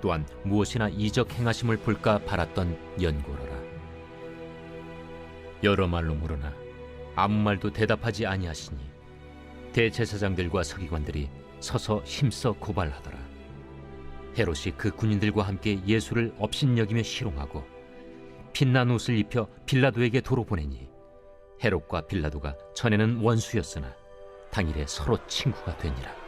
또한 무엇이나 이적 행하심을 볼까 바랐던 연고로라 여러 말로 물으나 아무 말도 대답하지 아니하시니 대제사장들과 서기관들이 서서 힘써 고발하더라. 헤롯이 그 군인들과 함께 예수를 업신여기며 희롱하고 빛난 옷을 입혀 빌라도에게 도로 보내니 헤롯과 빌라도가 전에는 원수였으나 당일에 서로 친구가 되니라.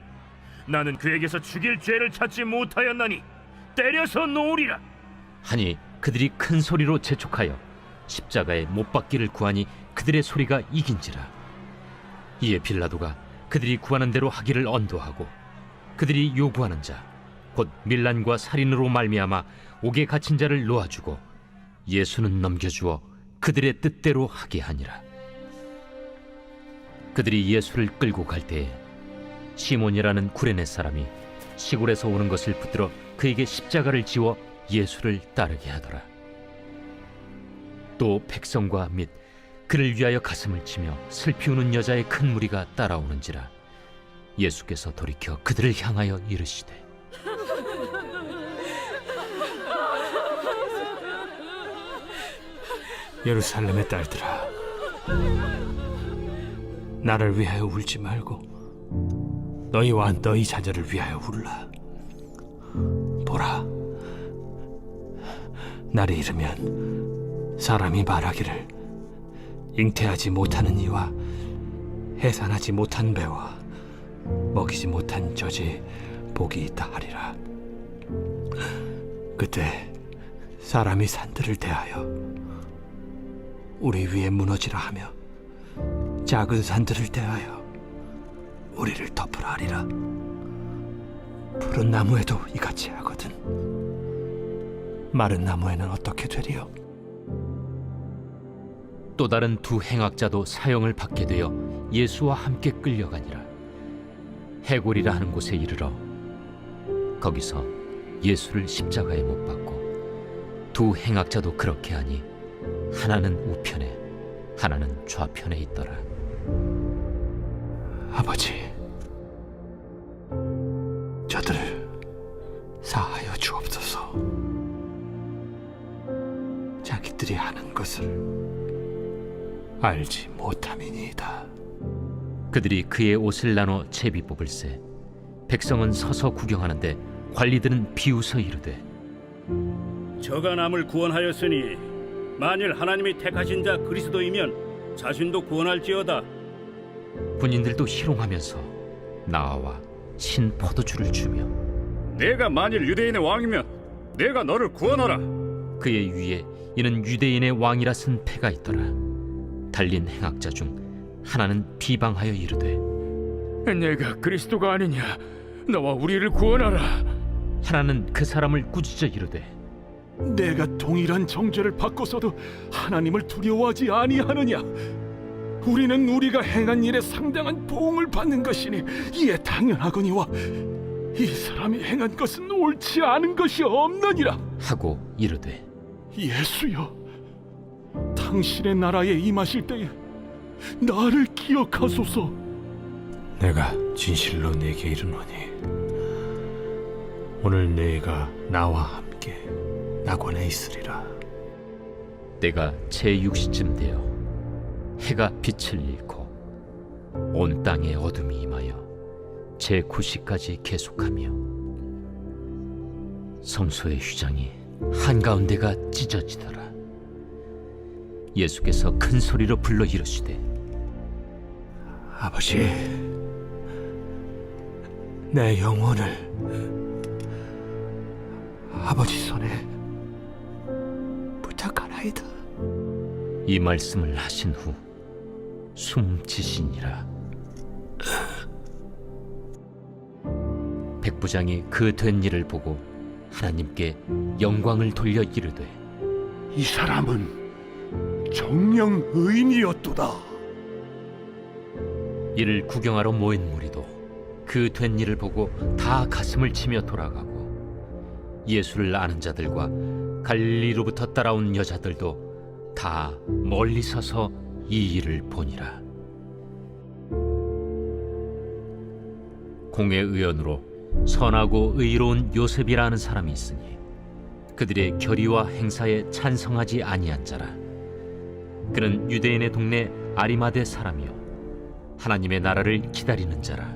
나는 그에게서 죽일 죄를 찾지 못하였나니 때려서 놓으리라. 하니 그들이 큰 소리로 재촉하여 십자가에 못 박기를 구하니 그들의 소리가 이긴지라. 이에 빌라도가 그들이 구하는 대로 하기를 언도하고 그들이 요구하는 자 곧 밀란과 살인으로 말미암아 옥에 갇힌 자를 놓아주고 예수는 넘겨주어 그들의 뜻대로 하게 하니라. 그들이 예수를 끌고 갈 때에 시몬이라는 구레네 사람이 시골에서 오는 것을 붙들어 그에게 십자가를 지워 예수를 따르게 하더라. 또 백성과 및 그를 위하여 가슴을 치며 슬피 우는 여자의 큰 무리가 따라오는지라 예수께서 돌이켜 그들을 향하여 이르시되 예루살렘의 딸들아, 나를 위하여 울지 말고 너희와 너희 자녀를 위하여 울라. 보라, 날이 이르면 사람이 말하기를 잉태하지 못하는 이와 해산하지 못한 배와 먹이지 못한 젖이 복이 있다 하리라. 그때 사람이 산들을 대하여 우리 위에 무너지라 하며 작은 산들을 대하여 우리를 덮으라 하리라. 푸른 나무에도 이같이 하거든. 마른 나무에는 어떻게 되리요? 또 다른 두 행악자도 사형을 받게 되어 예수와 함께 끌려가니라. 해골이라 하는 곳에 이르러 거기서 예수를 십자가에 못 박고 두 행악자도 그렇게 하니 하나는 우편에 하나는 좌편에 있더라 아버지 저들을 사하여 주옵소서. 자기들이 하는 것을 알지 못함이니이다. 그들이 그의 옷을 나눠 채비 뽑을세. 백성은 서서 구경하는데 관리들은 비웃어 이르되 저가 남을 구원하였으니 만일 하나님이 택하신 자 그리스도이면 자신도 구원할지어다. 군인들도 희롱하면서 나와 신 포도주를 주며 내가 만일 유대인의 왕이면 내가 너를 구원하라. 그의 위에 이는 유대인의 왕이라 쓴 패가 있더라 달린 행악자 중 하나는 비방하여 이르되 내가 그리스도가 아니냐? 너와 우리를 구원하라. 하나는 그 사람을 꾸짖어 이르되 내가 동일한 정죄를 받고서도 하나님을 두려워하지 아니하느냐? 우리는 우리가 행한 일에 상당한 보응을 받는 것이니 이에 당연하거니와 이 사람이 행한 것은 옳지 않은 것이 없느니라. 하고 이르되 예수여, 당신의 나라에 임하실 때에 나를 기억하소서. 내가 진실로 네게 이르노니 오늘 네가 나와 함께 낙원에 있으리라. 때가 제6시쯤 되어 해가 빛을 잃고 온 땅에 어둠이 임하여 제 9시까지 계속하며 성소의 휘장이 한가운데가 찢어지더라 예수께서 큰 소리로 불러 이르시되 아버지, 내 영혼을 아버지 손에 부탁하나이다. 이 말씀을 하신 후 숨지시니라 백부장이 그 된 일을 보고 하나님께 영광을 돌려 이르되 이 사람은 정령 의인이었도다. 이를 구경하러 모인 무리도 그 된 일을 보고 다 가슴을 치며 돌아가고 예수를 아는 자들과 갈릴리로부터 따라온 여자들도 다 멀리 서서 이 일을 보니라. 공회 의원으로 선하고 의로운 요셉이라는 사람이 있으니 그들의 결의와 행사에 찬성하지 아니한 자라. 그는 유대인의 동네 아리마대 사람이요. 하나님의 나라를 기다리는 자라.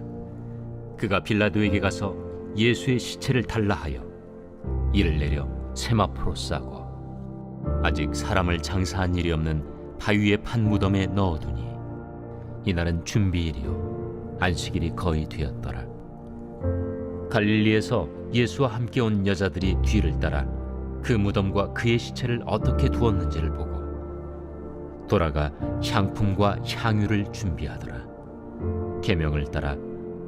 그가 빌라도에게 가서 예수의 시체를 달라 하여 이를 내려 세마포로 싸고 아직 사람을 장사한 일이 없는 바위의 판 무덤에 넣어두니 이날은 준비일이요. 안식일이 거의 되었더라. 갈릴리에서 예수와 함께 온 여자들이 뒤를 따라 그 무덤과 그의 시체를 어떻게 두었는지를 보고 돌아가 향품과 향유를 준비하더라. 계명을 따라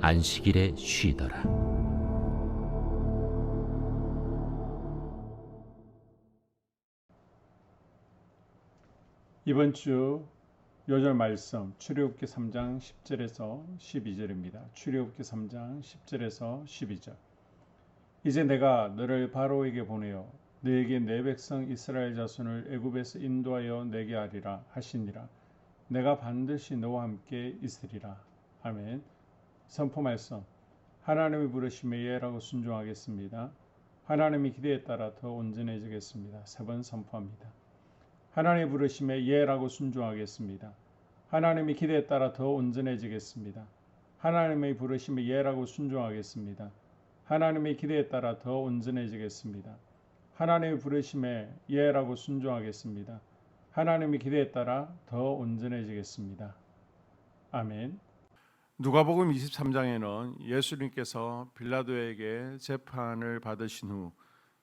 안식일에 쉬더라. 이번 주 요절 말씀 출애굽기 3장 10절에서 12절입니다. 출애굽기 3장 10절에서 12절. 이제 내가 너를 바로에게 보내어 너에게 내 백성 이스라엘 자손을 애굽에서 인도하여 내게 하리라 하시니라. 내가 반드시 너와 함께 있으리라. 아멘. 선포 말씀. 하나님이 부르심에 예라고 순종하겠습니다. 하나님의 기대에 따라 더 온전해지겠습니다. 세 번 선포합니다. 하나님의 부르심에 예라고 순종하겠습니다. 하나님의 기대에 따라 더 온전해지겠습니다. 하나님의 부르심에 예라고 순종하겠습니다. 하나님의 기대에 따라 더 온전해지겠습니다. 하나님의 부르심에 예라고 순종하겠습니다. 하나님의 기대에 따라 더 온전해지겠습니다. 아멘. 누가복음 23장에는 예수님께서 빌라도에게 재판을 받으신 후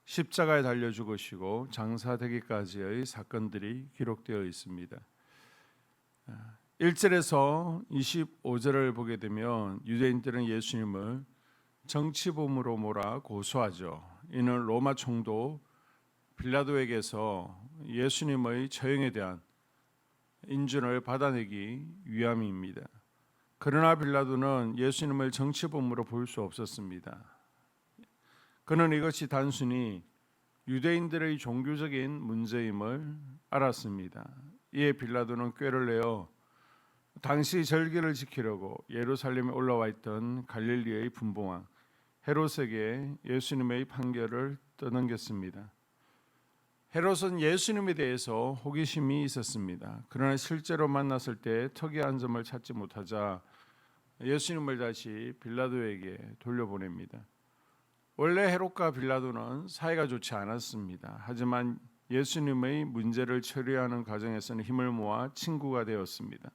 십자가에 달려 죽으시고 장사되기까지의 사건들이 기록되어 있습니다. 1절에서 25절을 보게 되면 유대인들은 예수님을 정치범으로 몰아 고소하죠. 이는 로마 총독 빌라도에게서 예수님의 처형에 대한 인준을 받아내기 위함입니다. 그러나 빌라도는 예수님을 정치범으로 볼 수 없었습니다. 그는 이것이 단순히 유대인들의 종교적인 문제임을 알았습니다. 이에 빌라도는 꾀를 내어 당시 절기를 지키려고 예루살렘에 올라와 있던 갈릴리의 분봉왕 헤롯에게 예수님의 판결을 떠넘겼습니다. 헤롯은 예수님에 대해서 호기심이 있었습니다. 그러나 실제로 만났을 때 특이한 점을 찾지 못하자 예수님을 다시 빌라도에게 돌려보냅니다. 원래 헤롯과 빌라도는 사이가 좋지 않았습니다. 하지만 예수님의 문제를 처리하는 과정에서는 힘을 모아 친구가 되었습니다.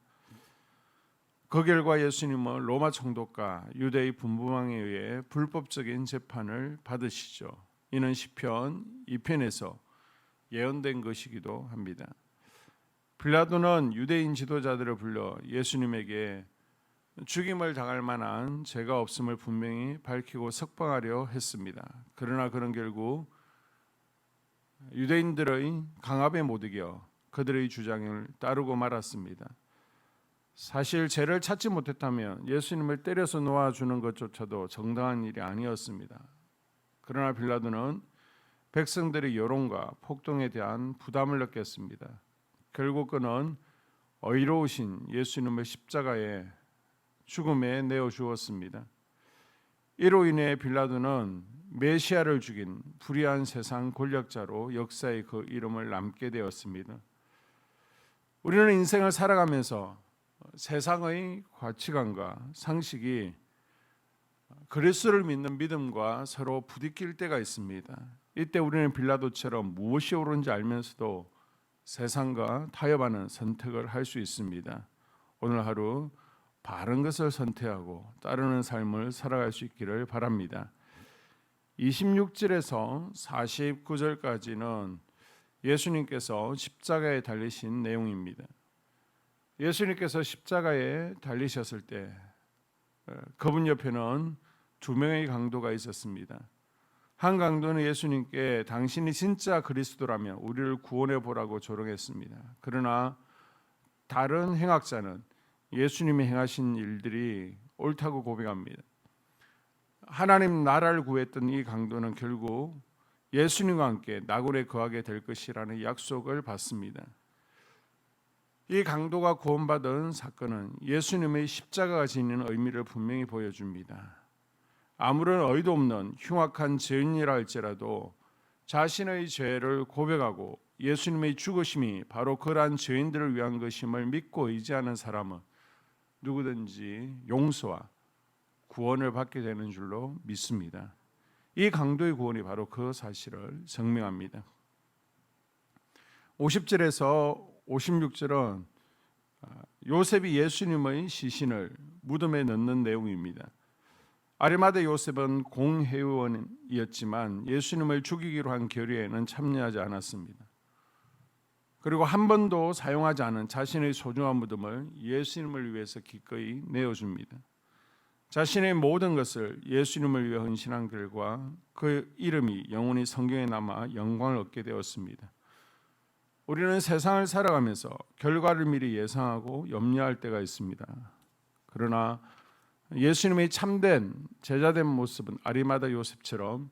그 결과 예수님은 로마 총독과 유대의 분부왕에 의해 불법적인 재판을 받으시죠. 이는 시편 2편에서 예언된 것이기도 합니다. 빌라도는 유대인 지도자들을 불러 예수님에게 죽임을 당할 만한 죄가 없음을 분명히 밝히고 석방하려 했습니다. 그러나 그런 결국 유대인들의 강압에 못 이겨 그들의 주장을 따르고 말았습니다. 사실 죄를 찾지 못했다면 예수님을 때려서 놓아주는 것조차도 정당한 일이 아니었습니다. 그러나 빌라도는 백성들의 여론과 폭동에 대한 부담을 느꼈습니다. 결국 그는 어이로우신 예수님을 십자가에 죽음에 내어 주었습니다. 이로 인해 빌라도는 메시아를 죽인 불의한 세상 권력자로 역사에 그 이름을 남게 되었습니다. 우리는 인생을 살아가면서 세상의 가치관과 상식이 그리스도를 믿는 믿음과 서로 부딪힐 때가 있습니다. 이때 우리는 빌라도처럼 무엇이 옳은지 알면서도 세상과 타협하는 선택을 할 수 있습니다. 오늘 하루 바른 것을 선택하고 따르는 삶을 살아갈 수 있기를 바랍니다. 26절에서 49절까지는 예수님께서 십자가에 달리신 내용입니다. 예수님께서 십자가에 달리셨을 때 어, 그분 옆에는 두 명의 강도가 있었습니다. 한 강도는 예수님께 당신이 진짜 그리스도라면 우리를 구원해 보라고 조롱했습니다. 그러나 다른 행악자는 예수님이 행하신 일들이 옳다고 고백합니다. 하나님 나라를 구했던 이 강도는 결국 예수님과 함께 나굴에 거하게 될 것이라는 약속을 받습니다. 이 강도가 구원받은 사건은 예수님의 십자가가 지니는 의미를 분명히 보여줍니다. 아무런 의도 없는 흉악한 죄인이라 할지라도 자신의 죄를 고백하고 예수님의 죽으심이 바로 그러한 죄인들을 위한 것임을 믿고 의지하는 사람은 누구든지 용서와 구원을 받게 되는 줄로 믿습니다. 이 강도의 구원이 바로 그 사실을 증명합니다. 50절에서 56절은 요셉이 예수님의 시신을 무덤에 넣는 내용입니다. 아리마대 요셉은 공회원이었지만 예수님을 죽이기로 한 결의에는 참여하지 않았습니다. 그리고 한 번도 사용하지 않은 자신의 소중한 무덤을 예수님을 위해서 기꺼이 내어줍니다. 자신의 모든 것을 예수님을 위해 헌신한 결과 그 이름이 영원히 성경에 남아 영광을 얻게 되었습니다. 우리는 세상을 살아가면서 결과를 미리 예상하고 염려할 때가 있습니다. 그러나 예수님의 참된 제자된 모습은 아리마다 요셉처럼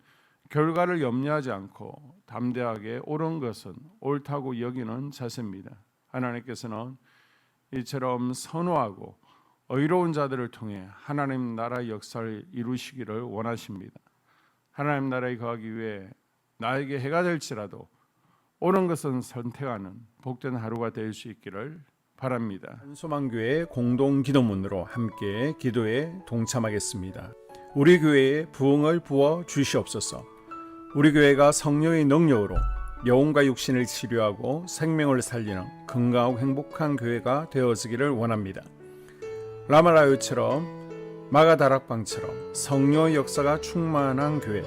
결과를 염려하지 않고 담대하게 옳은 것은 옳다고 여기는 자세입니다. 하나님께서는 이처럼 선호하고 의로운 자들을 통해 하나님 나라의 역사를 이루시기를 원하십니다. 하나님 나라에 거하기 위해 나에게 해가 될지라도 옳은 것은 선택하는 복된 하루가 될 수 있기를 바랍니다. 소망교회 공동 기도문으로 함께 기도에 동참하겠습니다. 우리 교회에 부흥을 부어 주시옵소서. 우리 교회가 성령의 능력으로 영혼과 육신을 치료하고 생명을 살리는 건강하고 행복한 교회가 되어지기를 원합니다. 라마라요처럼 마가다락방처럼 성령의 역사가 충만한 교회,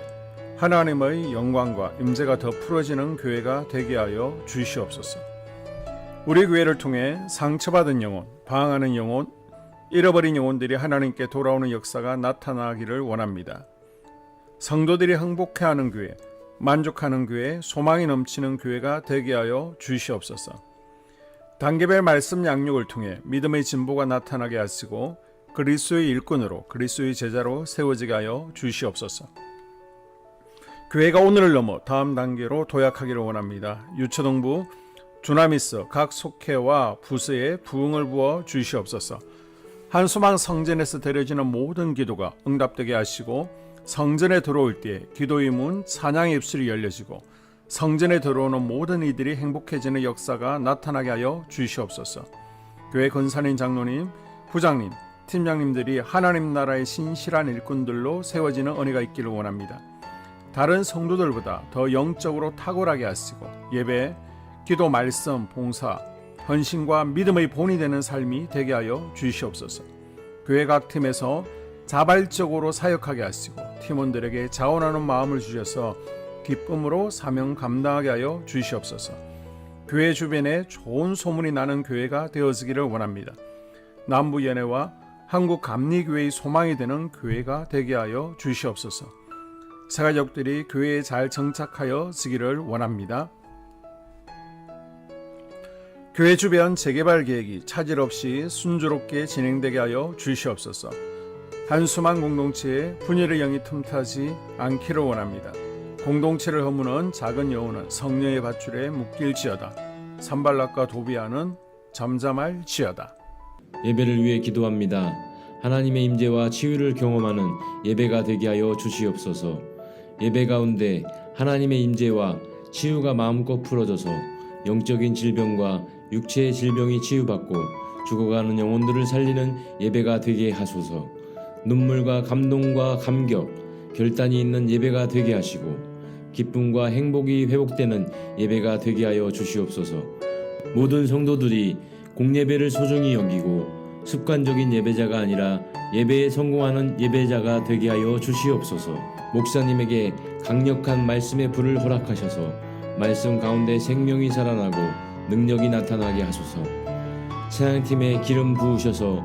하나님의 영광과 임재가 더 풀어지는 교회가 되게 하여 주시옵소서. 우리 교회를 통해 상처받은 영혼, 방황하는 영혼, 잃어버린 영혼들이 하나님께 돌아오는 역사가 나타나기를 원합니다. 성도들이 행복해하는 교회, 만족하는 교회, 소망이 넘치는 교회가 되게 하여 주시옵소서. 단계별 말씀 양육을 통해 믿음의 진보가 나타나게 하시고 그리스도의 일꾼으로 그리스도의 제자로 세워지게 하여 주시옵소서. 교회가 오늘을 넘어 다음 단계로 도약하기를 원합니다. 유초동부 주나미스 각 속회와 부서에 부흥을 부어 주시옵소서. 한수망 성전에서 드려지는 모든 기도가 응답되게 하시고 성전에 들어올 때 기도의 문 찬양의 입술이 열려지고 성전에 들어오는 모든 이들이 행복해지는 역사가 나타나게 하여 주시옵소서. 교회 권사님 장로님, 부장님, 팀장님들이 하나님 나라의 신실한 일꾼들로 세워지는 은혜가 있기를 원합니다. 다른 성도들보다 더 영적으로 탁월하게 하시고 예배, 기도, 말씀, 봉사, 헌신과 믿음의 본이 되는 삶이 되게 하여 주시옵소서. 교회 각 팀에서 자발적으로 사역하게 하시고 팀원들에게 자원하는 마음을 주셔서 기쁨으로 사명 감당하게 하여 주시옵소서. 교회 주변에 좋은 소문이 나는 교회가 되어지기를 원합니다. 남부 연회와 한국 감리교회의 소망이 되는 교회가 되게 하여 주시옵소서. 새가족들이 교회에 잘 정착하여 지기를 원합니다. 교회 주변 재개발 계획이 차질 없이 순조롭게 진행되게 하여 주시옵소서. 한수만 공동체에 분열의 영이 틈타지 않기를 원합니다. 공동체를 허무는 작은 여우는 성령의 밧줄에 묶일지어다. 산발락과 도비아는 잠잠할지어다. 예배를 위해 기도합니다. 하나님의 임재와 치유를 경험하는 예배가 되게 하여 주시옵소서. 예배 가운데 하나님의 임재와 치유가 마음껏 풀어져서 영적인 질병과 육체의 질병이 치유받고 죽어가는 영혼들을 살리는 예배가 되게 하소서. 눈물과 감동과 감격, 결단이 있는 예배가 되게 하시고 기쁨과 행복이 회복되는 예배가 되게 하여 주시옵소서. 모든 성도들이 공예배를 소중히 여기고 습관적인 예배자가 아니라 예배에 성공하는 예배자가 되게 하여 주시옵소서. 목사님에게 강력한 말씀의 불을 허락하셔서 말씀 가운데 생명이 살아나고 능력이 나타나게 하소서. 찬양팀에 기름 부으셔서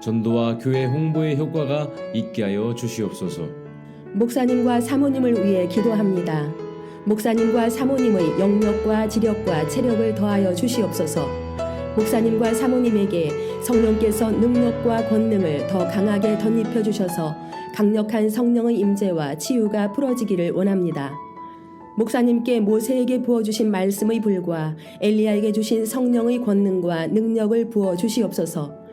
전도와 교회 홍보의 효과가 있게 하여 주시옵소서. 목사님과 사모님을 위해 기도합니다. 목사님과 사모님의 영력과 지력과 체력을 더하여 주시옵소서. 목사님과 사모님에게 성령께서 능력과 권능을 더 강하게 덧입혀 주셔서 강력한 성령의 임재와 치유가 풀어지기를 원합니다. 목사님께 모세에게 부어주신 말씀의 불과 엘리야에게 주신 성령의 권능과 능력을 부어 주시옵소서.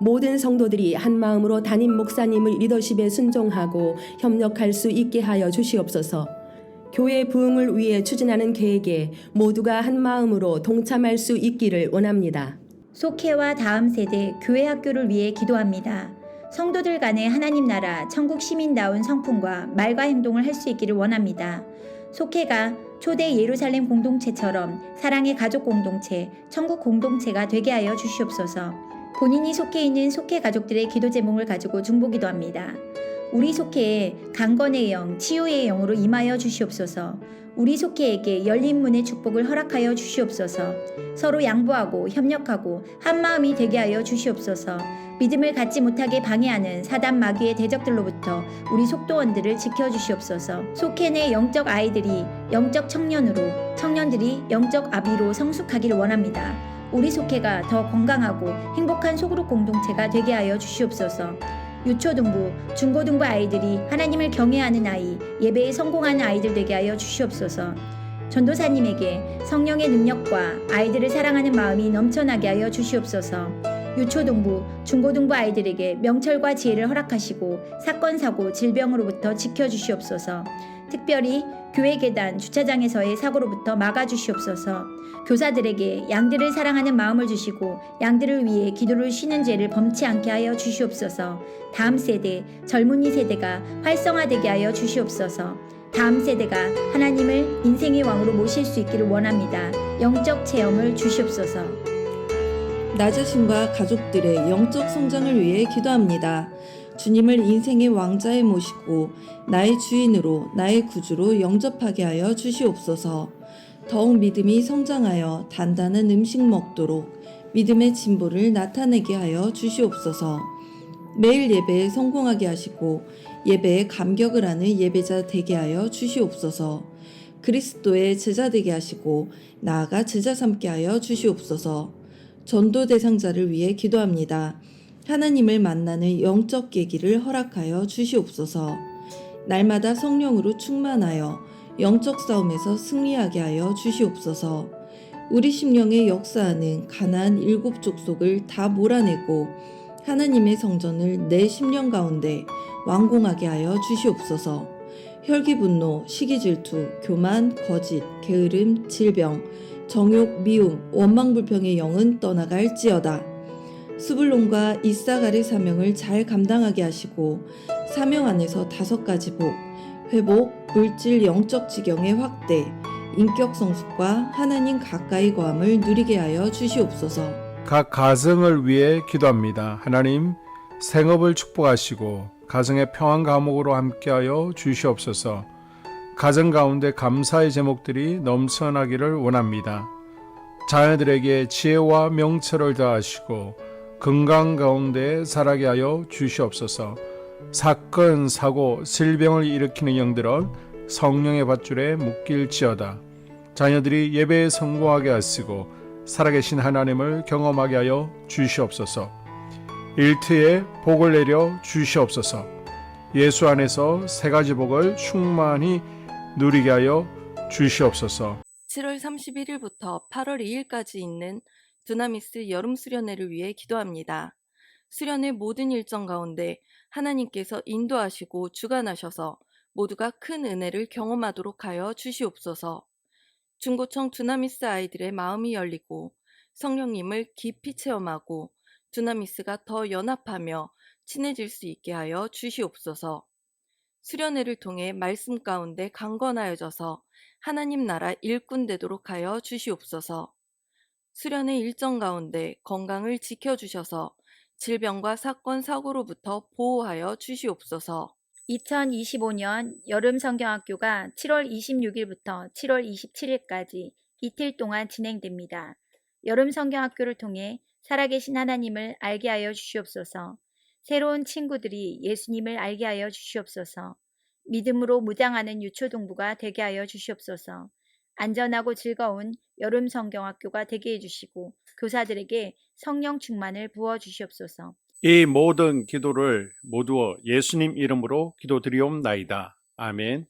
모든 성도들이 한 마음으로 담임 목사님의 리더십에 순종하고 협력할 수 있게 하여 주시옵소서. 교회 부흥을 위해 추진하는 계획에 모두가 한 마음으로 동참할 수 있기를 원합니다. 속회와 다음 세대 교회 학교를 위해 기도합니다. 성도들 간의 하나님 나라 천국 시민다운 성품과 말과 행동을 할 수 있기를 원합니다. 속회가 초대 예루살렘 공동체처럼 사랑의 가족 공동체, 천국 공동체가 되게 하여 주시옵소서. 본인이 속해 있는 속회 가족들의 기도 제목을 가지고 중보기도 합니다. 우리 속회에 강건의 영, 치유의 영으로 임하여 주시옵소서. 우리 속회에게 열린 문의 축복을 허락하여 주시옵소서. 서로 양보하고 협력하고 한 마음이 되게 하여 주시옵소서. 믿음을 갖지 못하게 방해하는 사단 마귀의 대적들로부터 우리 속도원들을 지켜 주시옵소서. 속회 내 영적 아이들이 영적 청년으로, 청년들이 영적 아비로 성숙하기를 원합니다. 우리 속회가 더 건강하고 행복한 소그룹 공동체가 되게 하여 주시옵소서. 유초등부, 중고등부 아이들이 하나님을 경외하는 아이, 예배에 성공하는 아이들 되게 하여 주시옵소서. 전도사님에게 성령의 능력과 아이들을 사랑하는 마음이 넘쳐나게 하여 주시옵소서. 유초등부, 중고등부 아이들에게 명철과 지혜를 허락하시고 사건, 사고, 질병으로부터 지켜주시옵소서. 특별히 교회 계단, 주차장에서의 사고로부터 막아주시옵소서. 교사들에게 양들을 사랑하는 마음을 주시고 양들을 위해 기도를 쉬는 죄를 범치 않게 하여 주시옵소서. 다음 세대, 젊은이 세대가 활성화되게 하여 주시옵소서. 다음 세대가 하나님을 인생의 왕으로 모실 수 있기를 원합니다. 영적 체험을 주시옵소서. 나 자신과 가족들의 영적 성장을 위해 기도합니다. 주님을 인생의 왕자에 모시고 나의 주인으로 나의 구주로 영접하게 하여 주시옵소서. 더욱 믿음이 성장하여 단단한 음식 먹도록 믿음의 진보를 나타내게 하여 주시옵소서. 매일 예배에 성공하게 하시고 예배에 감격을 하는 예배자 되게 하여 주시옵소서. 그리스도의 제자 되게 하시고 나아가 제자 삼게 하여 주시옵소서. 전도 대상자를 위해 기도합니다. 하나님을 만나는 영적 계기를 허락하여 주시옵소서. 날마다 성령으로 충만하여 영적 싸움에서 승리하게 하여 주시옵소서. 우리 심령에 역사하는 가나안 일곱 족속을 다 몰아내고 하나님의 성전을 내 심령 가운데 완공하게 하여 주시옵소서. 혈기 분노, 시기 질투, 교만, 거짓, 게으름, 질병, 정욕, 미움, 원망 불평의 영은 떠나갈지어다. 수불론과 이사가리 사명을 잘 감당하게 하시고 사명 안에서 다섯 가지 복, 회복, 물질 영적 지경의 확대, 인격 성숙과 하나님 가까이 거함을 누리게 하여 주시옵소서. 각 가정을 위해 기도합니다. 하나님 생업을 축복하시고 가정의 평안 감옥으로 함께하여 주시옵소서. 가정 가운데 감사의 제목들이 넘쳐나기를 원합니다. 자녀들에게 지혜와 명철을 더하시고 건강 가운데 살아게 하여 주시옵소서. 사건, 사고, 질병을 일으키는 영들은 성령의 밧줄에 묶일지어다. 자녀들이 예배에 성공하게 하시고 살아계신 하나님을 경험하게 하여 주시옵소서. 일트에 복을 내려 주시옵소서. 예수 안에서 세 가지 복을 충만히 누리게 하여 주시옵소서. 7월 31일부터 8월 2일까지 있는 두나미스 여름 수련회를 위해 기도합니다. 수련회 모든 일정 가운데 하나님께서 인도하시고 주관하셔서 모두가 큰 은혜를 경험하도록 하여 주시옵소서. 중고청 두나미스 아이들의 마음이 열리고 성령님을 깊이 체험하고 두나미스가 더 연합하며 친해질 수 있게 하여 주시옵소서. 수련회를 통해 말씀 가운데 강건하여져서 하나님 나라 일꾼 되도록 하여 주시옵소서. 수련회 일정 가운데 건강을 지켜주셔서 질병과 사건, 사고로부터 보호하여 주시옵소서. 2025년 여름 성경학교가 7월 26일부터 7월 27일까지 이틀 동안 진행됩니다. 여름 성경학교를 통해 살아계신 하나님을 알게 하여 주시옵소서. 새로운 친구들이 예수님을 알게 하여 주시옵소서. 믿음으로 무장하는 유초동부가 되게 하여 주시옵소서. 안전하고 즐거운 여름 성경학교가 되게 해주시고 교사들에게 성령 충만을 부어 주시옵소서. 이 모든 기도를 모두 예수님 이름으로 기도드리옵나이다. 아멘.